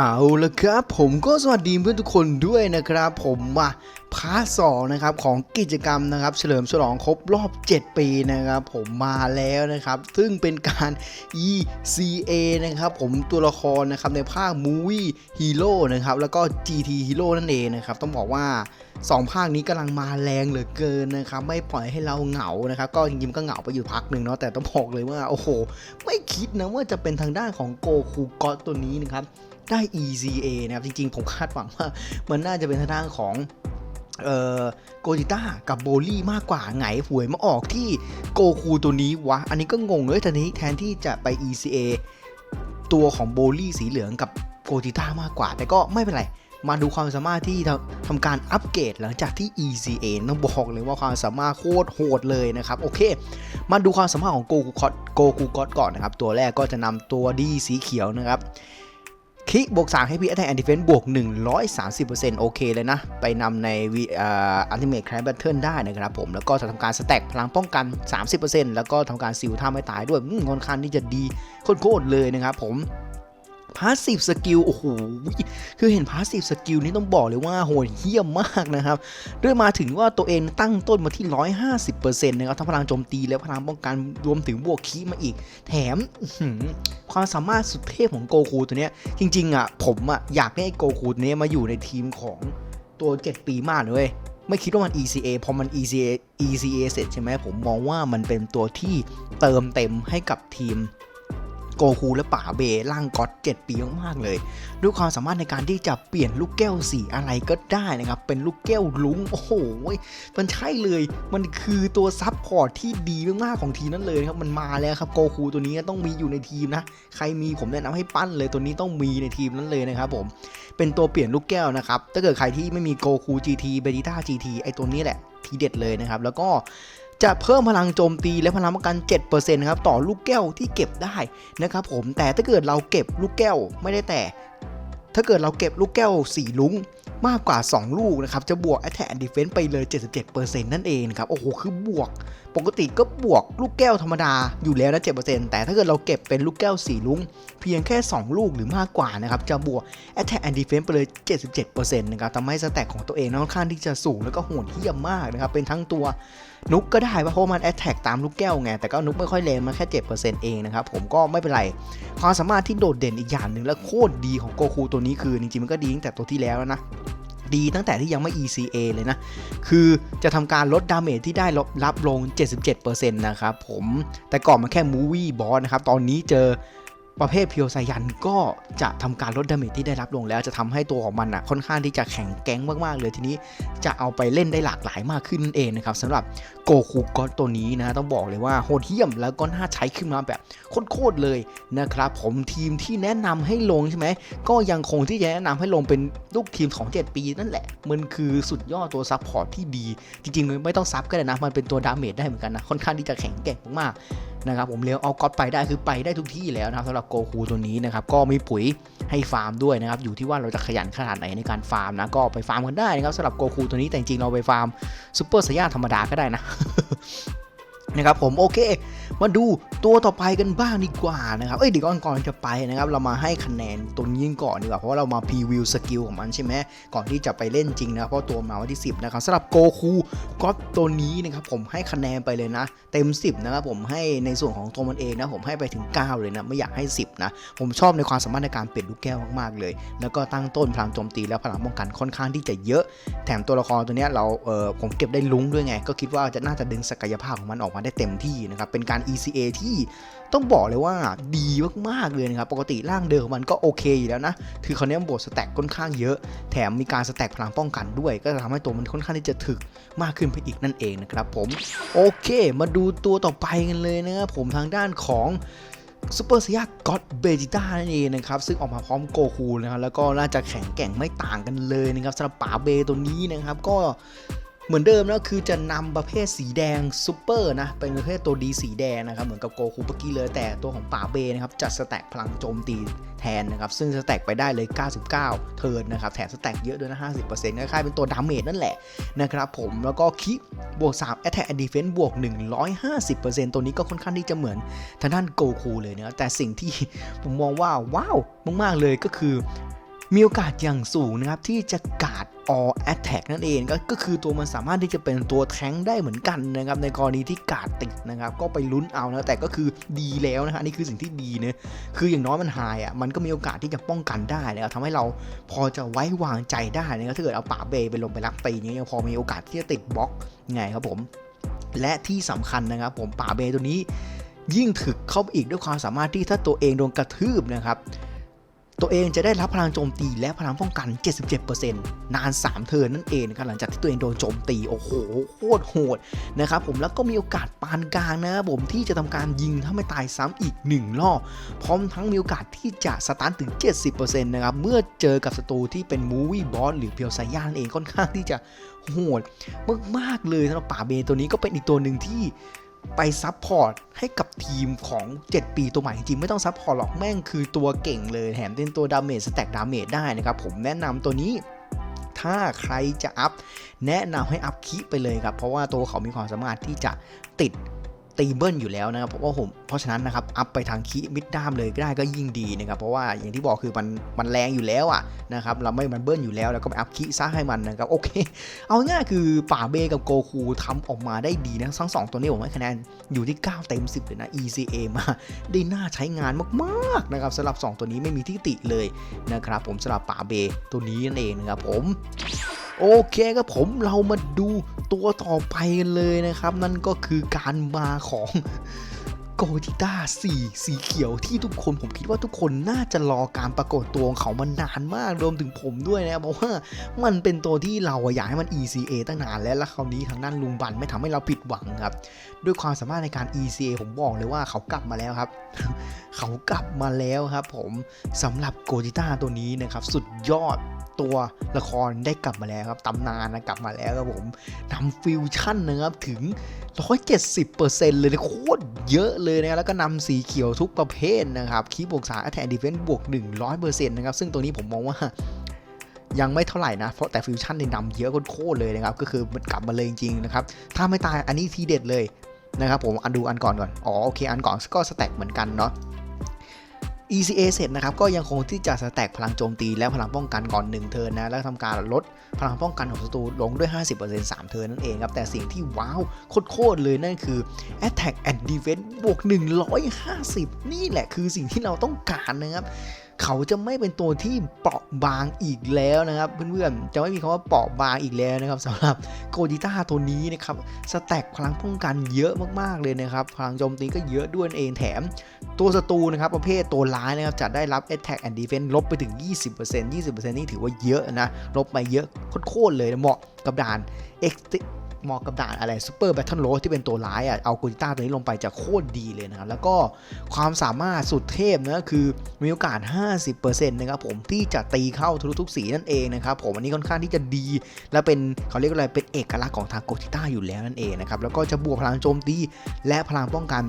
เอาละครับผมก็สวัสดีเพื่อนทุกคนด้วยนะครับ ผมมาพาร์ทสองนะครับของกิจกรรมนะครับ เฉลิมฉลองครบรอบ 7 ปีนะครับ ผมมาแล้วนะครับ ซึ่งเป็นการ ECA นะครับ ผมตัวละครนะครับในภาค Movie Hero นะครับ แล้วก็ GT Hero นั่นเองนะครับ ต้องบอกว่า 2 ภาคนี้กำลังมาแรงเหลือเกินนะครับไม่ปล่อยให้เราเหงานะครับก็จริงๆก็เหงาไปอยู่พักหนึ่งเนาะแต่ต้องบอกเลยว่าโอ้โห ไม่คิดนะว่าจะเป็นทางด้านของโกคูก็ตัวนี้นะครับได้ ECA นะครับจริงๆ ผมคาดหวังว่ามันน่าจะเป็นทางด้านของเออโกจิต้ากับโบลี่มากกว่าไงหวยมาออกที่โกคูตัวนี้วะ อันนี้ก็งงเลยทีนี้แทนที่จะไป ECA ตัวของโบลี่สีเหลืองกับโกจิต้ามากกว่า แต่ก็ไม่เป็นไร มาดูความสามารถที่ทำทำการอัปเกรดหลังจากที่ ECA ต้องบอกเลยว่าความสามารถโคตรโหดเลยนะครับ โอเค มาดูความสามารถของโกคูคอโกคูก็ก่อนนะครับ ตัวแรกก็จะนำตัวดีสีเขียวนะครับคลิกบวก3ให้พี่ Attack and Defense บวก 130%โอเคเลยนะ ไปนำในวีอ่า Ultimate Crash Battle ได้นะครับผม แล้วก็จะทำการสแต็กพลังป้องกัน 30%แล้วก็ทำการซิลท่าไม่ตายด้วยอืมค่อนข้างที่จะดีโคตรๆเลยนะครับผม พาสซีฟสกิลโอ้โหคือเห็นพาสซีฟสกิลนี้ต้องบอกเลยว่าโหดเหี้ยมมากนะครับด้วยมาถึงว่าตัวเองตั้งต้นมาที่ 150%นะครับทั้งพลังโจมตีและพลังป้องกันรวมถึงบวกคีมาอีก แถมความสามารถสุดเทพของโกคูตัวเนี้ยจริงๆอะผมอะอยากให้โกคูตัวเนี้ยมาอยู่ในทีมของตัว 7 ปีมากเลยไม่คิดว่ามัน ECA พอมัน ECA ECA เสร็จใช่ไหมผมมองว่ามันเป็นตัวที่เติมเต็มให้กับทีม โกคูและป่าเบร่างก็อต7ปีมากๆเลย ด้วยความสามารถในการที่จะเปลี่ยนลูกแก้วสีอะไรก็ได้นะครับ เป็นลูกแก้วลุ้งโอ้โหมันใช่เลย มันคือตัวซับพอร์ตที่ดีมากๆของทีนั้นเลยครับ มันมาแล้วครับโกคูตัวนี้ต้องมีอยู่ในทีมนะ ใครมีผมแนะนำให้ปั้นเลยตัวนี้ต้องมีในทีมนั้นเลยนะครับผม เป็นตัวเปลี่ยนลูกแก้วนะครับ ถ้าเกิดใครที่ไม่มีโกคู GT เบจิต้า GT ไอตัวนี้แหละทีเด็ดเลยนะครับ แล้วก็ จะเพิ่มพลังโจมตีและพลังป้องกัน 7%นะครับต่อลูกแก้วที่เก็บได้นะครับผมแต่ถ้าเกิดเราเก็บลูกแก้วไม่ได้แต่ ถ้าเกิดเราเก็บลูกแก้วสีลุ้งมากกว่า 2 ลูกนะครับ จะบวก Attack and Defense ไปเลย 77%นั่นเองครับ โอ้โห คือบวก ปกติก็บวกลูกแก้วธรรมดาอยู่แล้วนะ7%แต่ถ้าเกิดเราเก็บเป็นลูกแก้วสีลุ้ง เพียงแค่ 2 ลูกหรือมากกว่านะครับ จะบวก Attack and Defense ไปเลย 77%นะครับทำให้สแต็กของตัวเองค่อนข้างที่จะสูงแล้วก็โหดเหี้ยมมากนะครับ เป็นทั้งตัว นุกก็ได้เพราะมัน Attack ตามลูกแก้วไง แต่ก็นุกไม่ค่อยแรงมาแค่7%เองนะครับ ผมก็ไม่เป็นไร ความสามารถที่โดดเด่นอีกอย่างหนึ่งและโคตรดีของโกคูตัวนี้คือ จริงๆมันก็ดีตั้งแต่ตัวที่แล้วนะดีตั้งแต่ที่ยังไม่ ECA เลยนะ คือจะทำการลดดาเมจที่ได้รับรับลง 77%นะครับผม แต่ก่อนมันแค่มูวี่บอสนะครับ ตอนนี้เจอ ประเภทเพียวไซยันก็จะทำการลดดาเมจที่ได้รับลงแล้วจะทำให้ตัวของมันอะค่อนข้างที่จะแข็งแกร่งมากๆเลยทีนี้จะเอาไปเล่นได้หลากหลายมากขึ้นเองนะครับสำหรับโกคูก็ตัวนี้นะต้องบอกเลยว่าโหดเหี้ยมแล้วก็น่าใช้ขึ้นมาแบบโคตรเลยนะครับผมทีมที่แนะนำให้ลงใช่ไหมก็ยังคงที่จะแนะนำให้ลงเป็นลูกทีมของ7ปีนั่นแหละ มันคือสุดยอดตัวซับพอร์ตที่ดี จริงๆไม่ต้องซับก็ได้นะ มันเป็นตัวดาเมจได้เหมือนกันนะ ค่อนข้างที่จะแข็งแกร่งมากๆ นะครับผมเลี้ยวเอาก๊อตไปได้คือไปได้ทุกที่แล้วนะครับสำหรับโกคูตัวนี้นะครับก็มีปุ๋ยให้ฟาร์มด้วยนะครับอยู่ที่ว่าเราจะขยันขนาดไหนในการฟาร์มนะก็ไปฟาร์มกันได้นะครับสำหรับโกคูตัวนี้แต่จริงเราไปฟาร์มซูเปอร์สยาธรรมดาก็ได้นะนะครับผมโอเค มาดู ตัวต่อไปกันบ้างดีกว่านะครับเอ้ยเดี๋ยวก่อนก่อนจะไปนะครับเรามาให้คะแนนตัวนี้กันก่อนดีกว่าเพราะเรามาพรีวิวสกิลของมันใช่ไหมก่อนที่จะไปเล่นจริงนะเพราะตัวมาวันที่ 10นะครับสำหรับโกคูก็ตัวนี้นะครับผมให้คะแนนไปเลยนะ เต็ม 10นะครับผมให้ในส่วนของตัวมันเองนะผมให้ไปถึง 9 เลยนะไม่อยากให้ 10นะผมชอบในความสามารถในการเปลี่ยนลูกแก้วมากๆเลย แล้วก็ตั้งต้นพลังโจมตีและพลังป้องกันค่อนข้างที่จะเยอะ แถมตัวละครตัวนี้เราเออผมเก็บได้ลุ้งด้วยไง ก็คิดว่าจะน่าจะดึงศักยภาพของมันออกมาได้เต็มที่นะครับเป็นการ ECA ที่ต้องบอกเลยว่าดีมากๆเลยนะครับ ปกติร่างเดิมมันก็โอเคอยู่แล้วนะ คือคราวนี้มันบวกสแต็กค่อนข้างเยอะ แถมมีการสแต็กพลังป้องกันด้วย ก็จะทำให้ตัวมันค่อนข้างที่จะถึกมากขึ้นไปอีกนั่นเองนะครับผม โอเค มาดูตัวต่อไปกันเลยนะครับผมทางด้านของซูเปอร์สยาก็อดเบจิต้านั่นเองนะครับ ซึ่งออกมาพร้อมโกคูนะครับ แล้วก็น่าจะแข็งแกร่งไม่ต่างกันเลยนะครับสำหรับป๋าเบตัวนี้นะครับ ก็ เหมือนเดิมนะคือจะนำประเภทสีแดงซูเปอร์นะเป็นประเภทตัวดีสีแดงนะครับเหมือนกับโกคูเมื่อกี้เลยแต่ตัวของป่าเบนะครับจัดสแต็กพลังโจมตีแทนนะครับซึ่งสแต็กไปได้เลย 99 เทิร์นนะครับแถมสแต็กเยอะด้วยนะ 50%คล้ายๆเป็นตัวดาเมจนั่นแหละนะครับผมแล้วก็คิบวก3 Attack and Defense บวก 150%ตัวนี้ก็ค่อนข้างที่จะเหมือนทางด้านโกคูเลยนะแต่สิ่งที่ผมมองว่าว้าวมากๆเลยก็คือมีโอกาสอย่างสูงนะครับที่จะกาด all attack นั่นเองก็ก็คือตัวมันสามารถที่จะเป็นตัวแท้งได้เหมือนกันนะครับในกรณีที่กาดติดนะครับก็ไปลุ้นเอานะแต่ก็คือดีแล้วนะฮะนี่คือสิ่งที่ดีเนะคืออย่างน้อยมันหายอะมันก็มีโอกาสที่จะป้องกันได้นะครับทำให้เราพอจะไว้วางใจได้นะครับถ้าเกิดเอาป่าเบย์ไปลงไปรับตีอย่างเงี้ยพอมีโอกาสที่จะติดบล็อกไงครับผม และที่สำคัญนะครับผมป่าเบย์ตัวนี้ยิ่งถึกเข้าไปอีกด้วยความสามารถที่ถ้าตัวเองโดนกระทืบนะครับ ตัวเองจะได้รับพลังโจมตีและพลังป้องกัน 77%นาน 3 เทิร์นนั่นเองนะครับหลังจากที่ตัวเองโดนโจมตี โอ้โหโคตรโหดนะครับผมแล้วก็มีโอกาสปานกลางนะครับผมที่จะทำการยิงถ้าไม่ตายซ้ำอีก 1 รอบ พร้อมทั้งมีโอกาสที่จะสตาร์ทถึง 70%นะครับ เมื่อเจอกับศัตรูที่เป็นมูวี่บอสหรือเพียวไซย่านั่นเองค่อนข้างที่จะโหดมากๆเลยสำหรับป่าเบตัวนี้ก็เป็นอีกตัวหนึ่งที่ ไปซับพอร์ตให้กับทีมของ 7 ปีตัวใหม่จริงๆไม่ต้องซับพอร์ตหรอกแม่งคือตัวเก่งเลยแถมเป็นตัวดาเมจสแต็กดาเมจได้นะครับ ผมแนะนำตัวนี้ถ้าใครจะอัพ แนะนำให้อัพคิไปเลยครับ เพราะว่าตัวเขามีความสามารถที่จะติด ตีเบิลอยู่แล้วนะครับเพราะว่าผมเพราะฉะนั้นนะครับอัพไปทางคิมิดด้ามเลยก็ได้ก็ยิ่งดีนะครับเพราะว่าอย่างที่บอกคือมันมันแรงอยู่แล้วอะนะครับเราไม่มันเบิลอยู่แล้วแล้วก็ไปอัพคิซะให้มันนะครับโอเค เอาง่ายคือป่าเบกับโกคูทำออกมาได้ดีนะทั้งสองตัวนี้ผมให้คะแนนอยู่ที่ 9 เต็ม 10เลยนะ ECA มาได้น่าใช้งานมากๆนะครับสำหรับ 2 ตัวนี้ไม่มีที่ติเลยนะครับผมสำหรับป่าเบตัวนี้นั่นเองนะครับผม โอเคครับผมเรามาดูตัวต่อไปกันเลยนะครับ นั่นก็คือการมาของโกจิต้าสีสีเขียวที่ทุกคนผมคิดว่าทุกคนน่าจะรอการปรากฏตัวของเขามานานมากรวมถึงผมด้วยนะบเพราะว่ามันเป็นตัวที่เราอยากให้มัน ECA ตั้งนานแล้วแล้วคราวนี้ทางด้านลุงบันไม่ทำให้เราผิดหวังครับ ด้วยความสามารถในการ ECA ผมบอกเลยว่าเขากลับมาแล้วครับ เขากลับมาแล้วครับ ผมสำหรับโกจิต้าตัวนี้นะครับ สุดยอด ตัวละครได้กลับมาแล้วครับตำนานนะกลับมาแล้วครับผมนำฟิวชั่นนะครับถึง 170%เลยนะโคตรเยอะเลยนะแล้วก็นำสีเขียวทุกประเภทนะครับคีบวกสาแทนดีเฟนซ์บวก 100%นะครับซึ่งตัวนี้ผมมองว่ายังไม่เท่าไหร่นะ เพราะแต่ฟิวชั่นในนำเยอะโคตรเลยนะครับ ก็คือมันกลับมาเลยจริงๆนะครับ ถ้าไม่ตายอันนี้ทีเด็ดเลยนะครับผม อันดูอันก่อนก่อน อ๋อโอเค อันก่อนก็สแต็กเหมือนกันเนาะ ECA เสร็จนะครับก็ยังคงที่จะสแต็กพลังโจมตีและพลังป้องกันก่อน 1 เทิร์นนะแล้วทำการลดพลังป้องกันของศัตรูลงด้วย 50% 3 เทิร์นนั่นเองครับ แต่สิ่งที่ว้าวโคตรเลยนั่นคือ Attack and Defense บวก 150 นี่แหละคือสิ่งที่เราต้องการนะครับ เขาจะไม่เป็นตัวที่เปราะบางอีกแล้วนะครับเพื่อนๆจะไม่มีคำว่าเปราะบางอีกแล้วนะครับสำหรับโกจิต้าตัวนี้นะครับสแต็กพลังป้องกันเยอะมากๆเลยนะครับพลังโจมตีก็เยอะด้วยนั่นเองแถม ตัวศัตรูนะครับประเภทตัวร้ายนะครับจะได้รับ Attack and Defense ลบไปถึง 20% 20%นี่ถือว่าเยอะนะลบไปเยอะโคตรๆเลยนะเหมาะกับด่าน X เหมาะกับด่านอะไรซูเปอร์แบทเทิลโรสที่เป็นตัวร้ายอะเอากูจิต้าตัวนี้ลงไปจะโคตรดีเลยนะครับ แล้วก็ความสามารถสุดเทพนะคือมีโอกาส 50%นะครับผมที่จะตีเข้าทุกๆสีนั่นเองนะครับผมอันนี้ค่อนข้างที่จะดี และเป็นเขาเรียกอะไรเป็นเอกลักษณ์ของทางโกจิต้าอยู่แล้วนั่นเองนะครับแล้วก็จะบวกพลังโจมตีและพลังป้องกัน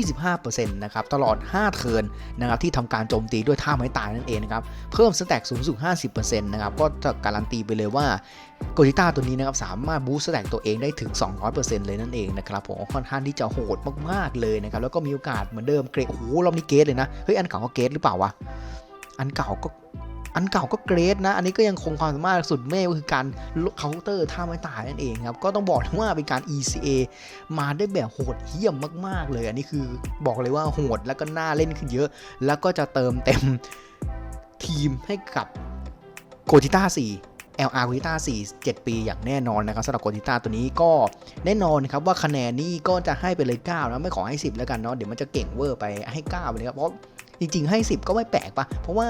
25%นะครับตลอด 5 เทิร์นนะครับที่ทำการโจมตีด้วยท่าไม้ตายนั่นเองนะครับเพิ่มสแต็กสูงสุด 50%นะครับก็จะการันตีไปเลยว่าโกจิต้าตัวนี้นะครับสามารถบูสต์สแต็กตัวเองได้ถึง 200%เลยนั่นเองนะครับผมค่อนข้างที่จะโหดมากๆเลยนะครับแล้วก็มีโอกาสเหมือนเดิมเกรดโอ้โหรอบนี้เกรดเลยนะเฮ้ยอันเก่าก็เกรดหรือเปล่าวะอันเก่าก็ อันเก่าก็เกรดนะ อันนี้ก็ยังคงความสามารถสุดเมฆก็คือการเคาน์เตอร์ท่าไม้ตายนั่นเองครับ ก็ต้องบอกว่าเป็นการ ECA มาได้แบบโหดเหี้ยมมาก ๆ เลย อันนี้คือบอกเลยว่าโหดแล้วก็น่าเล่นขึ้นเยอะ แล้วก็จะเติมเต็มทีมให้กับโกจิต้า4 LR โกจิต้า4 7 ปีอย่างแน่นอนนะครับสำหรับโกจิต้าตัวนี้ก็แน่นอนครับว่าคะแนนนี่ก็จะให้ไปเลย 9 แล้วไม่ขอให้ 10 แล้วกันเนาะเดี๋ยวมันจะเก่งเวอร์ไปให้ 9 ไปเลยครับ เพราะจริงๆให้ 10 ก็ไม่แปลกปะเพราะว่า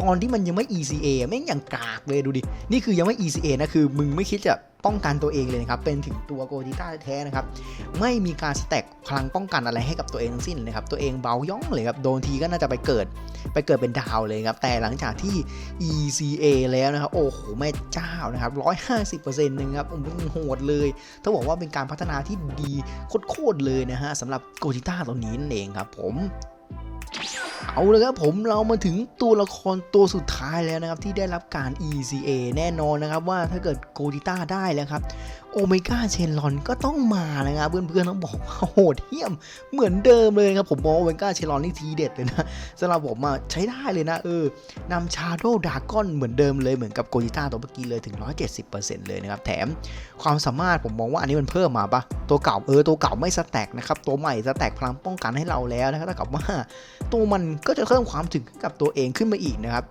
ก่อนที่มันยังไม่ ECA แม่งอย่างกากเลยดูดิ นี่คือยังไม่ ECA นะคือมึงไม่คิดจะป้องกันตัวเองเลยนะครับ เป็นถึงตัวโกจิต้าแท้นะครับ ไม่มีการสแต็กพลังป้องกันอะไรให้กับตัวเองทั้งสิ้นเลยครับ ตัวเองเบาย่องเลยครับ โดนทีก็น่าจะไปเกิด ไปเกิดเป็นดาวเลยครับ แต่หลังจากที่ ECA แล้วนะครับ โอ้โห แม่เจ้านะครับ150%นึงครับโอ้โหดเลยต้องบอกว่าเป็นการพัฒนาที่ดีโคตรๆเลยนะฮะสำหรับโกจิต้าตัวนี้นั่นเองครับผม เอาละครับผมเรามาถึงตัวละครตัวสุดท้ายแล้วนะครับที่ได้รับการ ECA แน่นอนนะครับว่าถ้าเกิดโกดิต้าได้แล้วครับ โอเมก้าเชนลอนก็ต้องมานะครับเพื่อนๆต้องบอกว่าโหดเหี้ยมเหมือนเดิมเลยครับผมมองโอเมก้าเชนลอนนี่ทีเด็ดเลยนะสำหรับผมใช้ได้เลยนะเออนำชาโดดากอนเหมือนเดิมเลยเหมือนกับโกจิต้าตัวเมื่อกี้เลยถึง 170%เลยนะครับแถมความสามารถผมมองว่าอันนี้มันเพิ่มมาปะตัวเก่าเออตัวเก่าไม่สแต็กนะครับตัวใหม่สแต็กพลังป้องกันให้เราแล้วนะครับเท่กับว่าตัวมันก็จะเพิ่มความถึงกับตัวเองขึ้นมาอีกนะครับ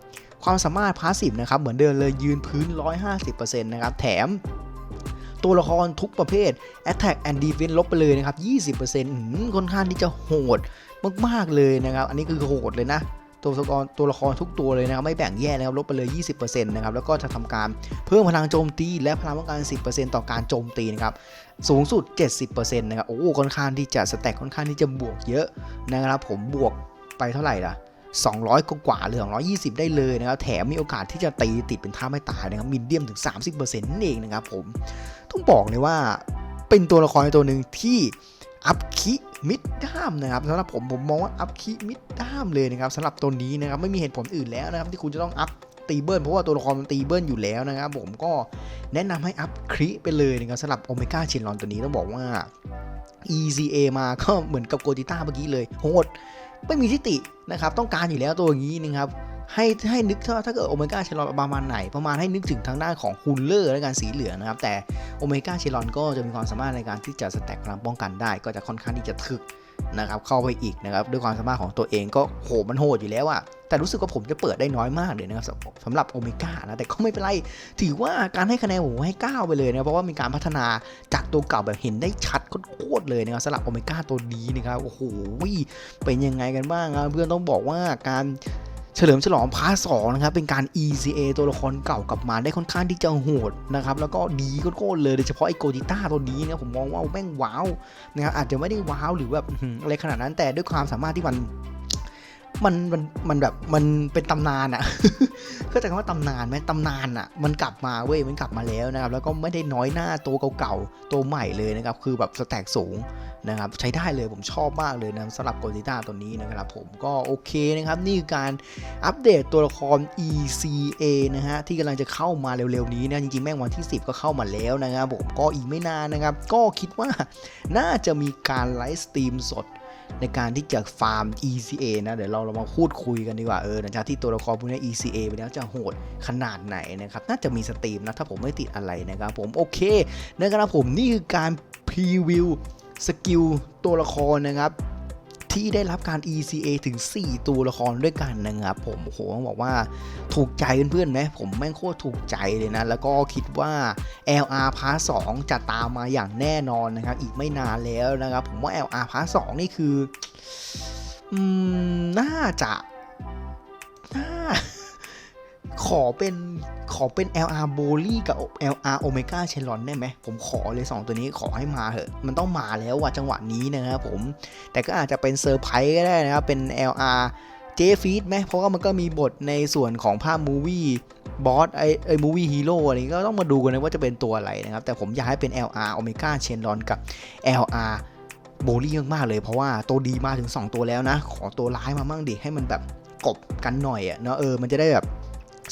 ความสามารถพาสซีฟนะครับเหมือนเดิมเลยยืนพื้น 150%นะครับแถม ตัวละครทุกประเภท Attack and Defense ลบไปเลยนะครับ 20%หือค่อนข้างที่จะโหดมากๆเลยนะครับ อันนี้คือโหดเลยนะตัวละครตัวละครทุกตัวเลยนะครับไม่แบ่งแยกนะครับลบไปเลย 20%นะครับแล้วก็จะทำการเพิ่มพลังโจมตีและพลังป้องกัน 10%ต่อการโจมตีนะครับสูงสุด 70%นะครับโอ้ค่อนข้างที่จะสแต็กค่อนข้างที่จะบวกเยอะนะครับผมบวกไปเท่าไหร่ล่ะ 200 กว่าๆหรือ 220 ได้เลยนะครับ แถมมีโอกาสที่จะตีติดเป็นท่าไม่ตายนะครับมินเดียมถึง 30%นั่นเองนะครับผม ต้องบอกเลยว่าเป็นตัวละครตัวหนึ่งที่อัพคิมิดด้ามนะครับสำหรับผมผมมองว่าอัพคิมิดด้ามเลยนะครับสำหรับตัวนี้นะครับไม่มีเหตุผลอื่นแล้วนะครับที่คุณจะต้องอัพตีเบิลเพราะว่าตัวละครมันตีเบิลอยู่แล้วนะครับผมก็แนะนำให้อัพคริไปเลยนะครับสำหรับโอเมก้าชินรอนตัวนี้ต้องบอกว่า ECA มาก็เหมือนกับโกจิต้าเมื่อกี้เลยโหด ไม่มีทิตินะครับต้องการอยู่แล้วตัวอย่างนี้นะครับให้ให้นึกถ้าถ้าเกิดโอเมก้าเชลอนประมาณไหน ประมาณให้นึกถึงทางด้านของคูลเลอร์และการสีเหลืองนะครับ แต่โอเมก้าเชลอนก็จะมีความสามารถในการที่จะสแต็กพลังป้องกันได้ ก็จะค่อนข้างที่จะถึก นะครับเข้าไปอีกนะครับด้วยความสามารถของตัวเองก็โหมันโหดอยู่แล้วอะแต่รู้สึกว่าผมจะเปิดได้น้อยมากเลยนะครับสำหรับโอเมก้านะแต่ก็ไม่เป็นไร ถือว่าการให้คะแนนผมให้ 9 ไปเลยนะเพราะว่ามีการพัฒนาจากตัวเก่าแบบเห็นได้ชัดโคตรเลยนะครับสำหรับโอเมก้าตัวนี้นะครับโอ้โหเป็นยังไงกันบ้างครับเพื่อนต้องบอกว่าการ เฉลิมฉลองพาร์ทสองนะครับ เป็นการ ECA ตัวละครเก่ากลับมาได้ค่อนข้างที่จะโหดนะครับ แล้วก็ดีโคตรเลยโดยเฉพาะไอโกจิต้าตัวนี้นะผมมองว่าแม่งว้าวนะครับอาจจะไม่ได้ว้าวหรือแบบอะไรขนาดนั้นแต่ด้วยความสามารถที่มัน มันมันมันแบบมันเป็นตำนานอะเข้าใจคำว่าตำนานไหมตำนานอะมันกลับมาเว้ยมันกลับมาแล้วนะครับ แล้วก็ไม่ได้น้อยหน้าตัวเก่าๆตัวใหม่เลยนะครับ คือแบบสแต็กสูงนะครับ ใช้ได้เลยผมชอบมากเลยนะสำหรับโกจิต้าตัวนี้นะครับผมก็โอเคนะครับ นี่คือการอัปเดตตัวละคร ECA นะฮะที่กำลังจะเข้ามาเร็วๆนี้นะจริงๆแม่งวันที่ 10 ก็เข้ามาแล้วนะครับผมก็อีกไม่นานนะครับ ก็คิดว่าน่าจะมีการไลฟ์สตรีมสด ในการที่จะฟาร์ม ECA นะ เดี๋ยวเราเรามาพูดคุยกันดีกว่า เออหลังจากที่ตัวละครพวกนี้ ECA ไปแล้วจะโหดขนาดไหนนะครับ น่าจะมีสตรีมนะ ถ้าผมไม่ติดอะไรนะครับผม โอเคนะครับผมนี่คือการพรีวิวสกิลตัวละครนะครับ ที่ได้รับการ ECA ถึง 4 ตัวละครด้วยกันนะครับผมโอ้โหต้องบอกว่าถูกใจเพื่อนๆไหมผมแม่งโคตรถูกใจเลยนะ แล้วก็คิดว่า LR พาร์ท2จะตามมาอย่างแน่นอนนะครับอีกไม่นานแล้วนะครับ ผมว่า LR พาร์ท2นี่คือ อืม น่าจะน่า ขอเป็นขอเป็น LR b o l y กับ LR Omega c h e l o n ได้ไหม ผมขอเลย 2 ตัวนี้ขอให้มาเถอะ มันต้องมาแล้วว่ะจังหวะนี้นะครับผม แต่ก็อาจจะเป็นเซอร์ไพรส์ก็ได้นะครับ เป็น LR เจฟีดไหมเพราะว่ามันก็มีบทในส่วนของภาพมูวี่บอสไอไอมูวี่ฮีโร่อะไรก็ต้องมาดูกันนะว่าจะเป็นตัวอะไรนะครับ แต่ผมอยากให้เป็น LR Omega c h e l o n กับ LR โบลี่มากๆเลย เพราะว่าตัวดีมาถึง 2 ตัวแล้วนะ ขอตัวร้ายมามั่งดิให้มันแบบกบกันหน่อยอะ่ะเนาะเออมันจะได้แบบ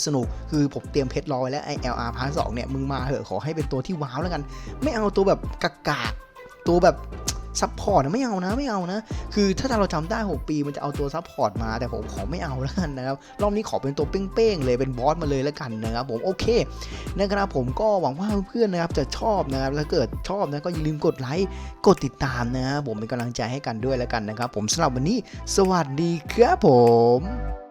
สนุกคือผมเตรียมเพชรรอไว้แล้วไอ LR พาร์ทสเนี่ยมึงมาเหอะขอให้เป็นตัวที่ว้าวแล้วกัน ไม่เอาตัวแบบกากาตัวแบบซัพพอร์ตนะไม่เอานะไม่เอานะ คือถ้าเราจำได้ 6 ปีมันจะเอาตัวซัพพอร์ตมาแต่ผมขอไม่เอาแล้วกันนะครับ รอบนี้ขอเป็นตัวเป้งๆเลยเป็นบอสมาเลยแล้วกันนะครับผมโอเคนะครับผมก็หวังว่าเพื่อนๆนะครับจะชอบนะครับแล้วเกิดชอบนะก็อย่าลืมกดไลค์กดติดตามนะครับผมเป็นกำลังใจให้กันด้วยแล้วกันนะครับ ผมสำหรับวันนี้ สวัสดีครับผม